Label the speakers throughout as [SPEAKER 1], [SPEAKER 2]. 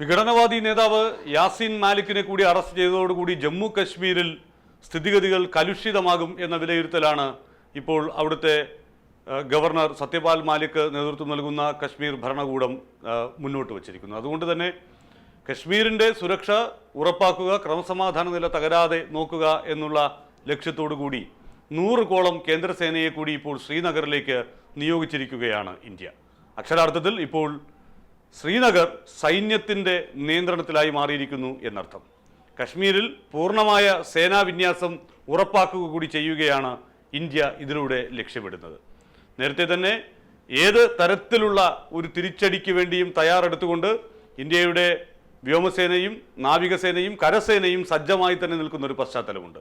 [SPEAKER 1] വിഘടനവാദി നേതാവ് യാസിൻ മാലിക്കിനെ കൂടി അറസ്റ്റ് ചെയ്തതോടുകൂടി ജമ്മു കശ്മീരിൽ സ്ഥിതിഗതികൾ കലുഷിതമാകും എന്ന വിലയിരുത്തലാണ് ഇപ്പോൾ അവിടുത്തെ ഗവർണർ സത്യപാൽ മാലിക് നേതൃത്വം നൽകുന്ന കശ്മീർ ഭരണകൂടം മുന്നോട്ട് വച്ചിരിക്കുന്നത് അതുകൊണ്ട് തന്നെ കശ്മീരിന്റെ സുരക്ഷ ഉറപ്പാക്കുക ക്രമസമാധാന നില തകരാതെ നോക്കുക എന്നുള്ള ലക്ഷ്യത്തോടു കൂടി നൂറുകോളം കേന്ദ്രസേനയെ കൂടി ഇപ്പോൾ ശ്രീനഗറിലേക്ക് നിയോഗിച്ചിരിക്കുകയാണ് ഇന്ത്യ. അക്ഷരാർത്ഥത്തിൽ ഇപ്പോൾ ശ്രീനഗർ സൈന്യത്തിന്റെ നിയന്ത്രണത്തിലായി മാറിയിരിക്കുന്നു എന്നർത്ഥം. കശ്മീരിൽ പൂർണമായ സേനാവിന്യാസം ഉറപ്പാക്കുക കൂടി ചെയ്യുകയാണ് ഇന്ത്യ ഇതിലൂടെ ലക്ഷ്യമിടുന്നത്. നേരത്തെ തന്നെ ഏത് തരത്തിലുള്ള ഒരു തിരിച്ചടിക്ക് വേണ്ടിയും തയ്യാറെടുത്തുകൊണ്ട് ഇന്ത്യയുടെ വ്യോമസേനയും നാവികസേനയും കരസേനയും സജ്ജമായി തന്നെ നിൽക്കുന്ന ഒരു പശ്ചാത്തലമുണ്ട്.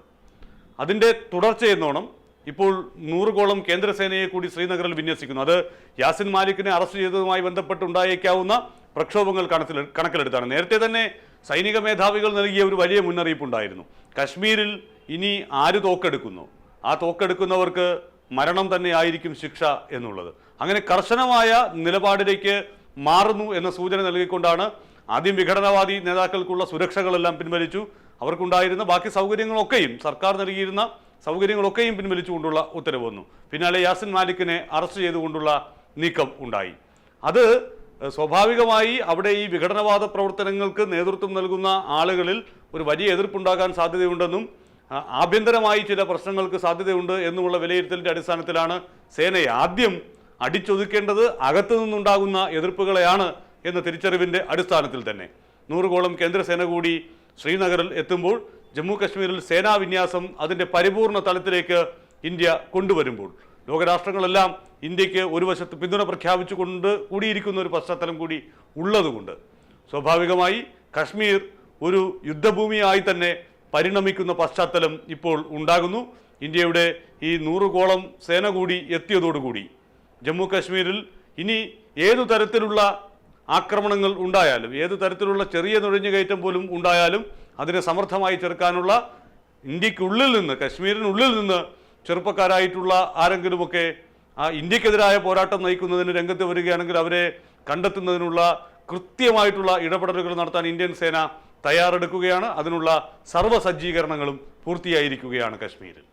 [SPEAKER 1] അതിന്റെ തുടർച്ചയെന്നോണം ഇപ്പോൾ നൂറുകോളം കേന്ദ്രസേനയെ കൂടി ശ്രീനഗറിൽ വിന്യസിക്കുന്നു. അത് യാസിൻ മാലിക്കിനെ അറസ്റ്റ് ചെയ്തതുമായി ബന്ധപ്പെട്ട് ഉണ്ടായേക്കാവുന്ന പ്രക്ഷോഭങ്ങൾ കണക്കിൽ കണക്കിലെടുത്താണ്. നേരത്തെ തന്നെ സൈനിക മേധാവികൾ നൽകിയ ഒരു വലിയ മുന്നറിയിപ്പുണ്ടായിരുന്നു. കശ്മീരിൽ ഇനി ആര് തോക്കെടുക്കുന്നു? ആ തോക്കെടുക്കുന്നവർക്ക് മരണം തന്നെ ആയിരിക്കും ശിക്ഷ എന്നുള്ളത്. അങ്ങനെ കർശനമായ നിലപാടിലേക്ക് മാറുന്നു എന്ന സൂചന നൽകിക്കൊണ്ടാണ് ആദ്യം വിഘടനവാദി നേതാക്കൾക്കുള്ള സുരക്ഷകളെല്ലാം പിൻവലിച്ചു. അവർക്കുണ്ടായിരുന്ന ബാക്കി സൗകര്യങ്ങളൊക്കെയും സർക്കാർ നൽകിയിരുന്ന സൗകര്യങ്ങളൊക്കെയും പിൻവലിച്ചുകൊണ്ടുള്ള ഉത്തരവ് വന്നു. പിന്നാലെ യാസിൻ മാലിക്കിനെ അറസ്റ്റ് ചെയ്തുകൊണ്ടുള്ള നീക്കം ഉണ്ടായി. അത് സ്വാഭാവികമായി അവിടെ ഈ വിഘടനവാദ പ്രവർത്തനങ്ങൾക്ക് നേതൃത്വം നൽകുന്ന ആളുകളിൽ ഒരു വലിയ എതിർപ്പുണ്ടാകാൻ സാധ്യതയുണ്ടെന്നും ആഭ്യന്തരമായി ചില പ്രശ്നങ്ങൾക്ക് സാധ്യതയുണ്ട് എന്നുമുള്ള വിലയിരുത്തലിന്റെ അടിസ്ഥാനത്തിലാണ് സേനയെ ആദ്യം അടിച്ചൊതുക്കേണ്ടത് അകത്തു നിന്നുണ്ടാകുന്ന എതിർപ്പുകളെയാണ് എന്ന തിരിച്ചറിവിന്റെ അടിസ്ഥാനത്തിൽ തന്നെ. നൂറുകോളം കേന്ദ്രസേന കൂടി ശ്രീനഗറിൽ എത്തുമ്പോൾ ജമ്മു കശ്മീരിൽ സേനാ വിന്യാസം അതിന്റെ പരിപൂർണ തലത്തിലേക്ക് ഇന്ത്യ കൊണ്ടുവരുമ്പോൾ. ലോകരാഷ്ട്രങ്ങളെല്ലാം ഇന്ത്യയ്ക്ക് ഒരു വശത്ത് പിന്തുണ പ്രഖ്യാപിച്ചുകൊണ്ട് കൂടിയിരിക്കുന്ന ഒരു പശ്ചാത്തലം കൂടി ഉള്ളതുകൊണ്ട് സ്വാഭാവികമായി കശ്മീർ ഒരു യുദ്ധഭൂമിയായി തന്നെ പരിണമിക്കുന്ന പശ്ചാത്തലം ഇപ്പോൾ ഉണ്ടാകുന്നു. ഇന്ത്യയുടെ ഈ നൂറുകോളം സേന കൂടി എത്തിയതോടുകൂടി ജമ്മു കശ്മീരിൽ ഇനി ഏതു തരത്തിലുള്ള ആക്രമണങ്ങൾ ഉണ്ടായാലും ഏത് തരത്തിലുള്ള ചെറിയ നുഴഞ്ഞുകയറ്റം പോലും ഉണ്ടായാലും അതിനെ സമർത്ഥമായി ചെറുക്കാനുള്ള ഇന്ത്യക്കുള്ളിൽ നിന്ന് കശ്മീരിനുള്ളിൽ നിന്ന് ചെറുപ്പക്കാരായിട്ടുള്ള ആരെങ്കിലുമൊക്കെ ആ ഇന്ത്യക്കെതിരായ പോരാട്ടം നയിക്കുന്നതിന് രംഗത്ത് വരികയാണെങ്കിൽ അവരെ കണ്ടെത്തുന്നതിനുള്ള കൃത്യമായിട്ടുള്ള ഇടപെടലുകൾ നടത്താൻ ഇന്ത്യൻ സേന തയ്യാറെടുക്കുകയാണ്. അതിനുള്ള സർവ സജ്ജീകരണങ്ങളും പൂർത്തിയായിരിക്കുകയാണ് കശ്മീരിൽ.